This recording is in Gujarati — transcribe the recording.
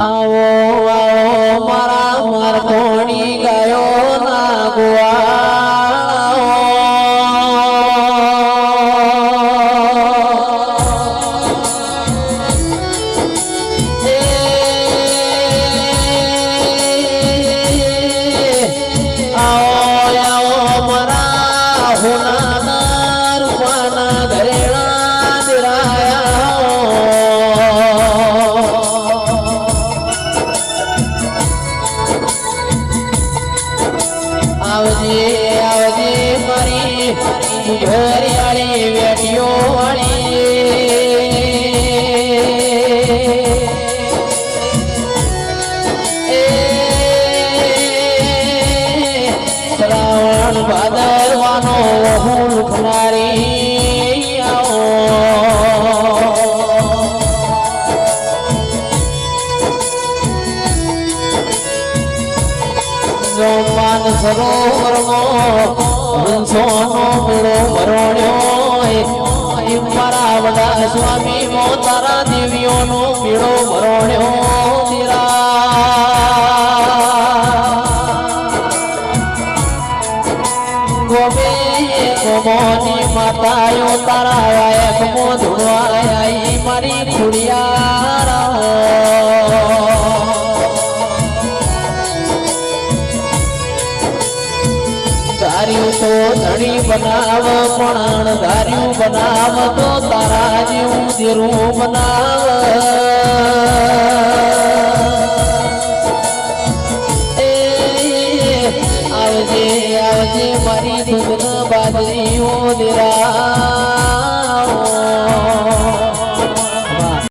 આવો આવો મારા મરકોણી આવજે આવજે મારી શ્રાવણ ભાદરવાનો જોમાન સરોવરમાં હંસોનો મેળો ભરોણ્યો મારા વડા સ્વામી મો તારા દેવીઓનો મેળો ભરોણ્યો ગોમે ગોમોની માતાયો તારા એક મો ધુણવાયા ધાર્યું તો ધણી બનાવ પણ ધાર્યું બનાવ, તો તારા જેવું જેરું બનાવ. આવજે આવજે, મારી દુઃખ બાજરીઓ દેરા.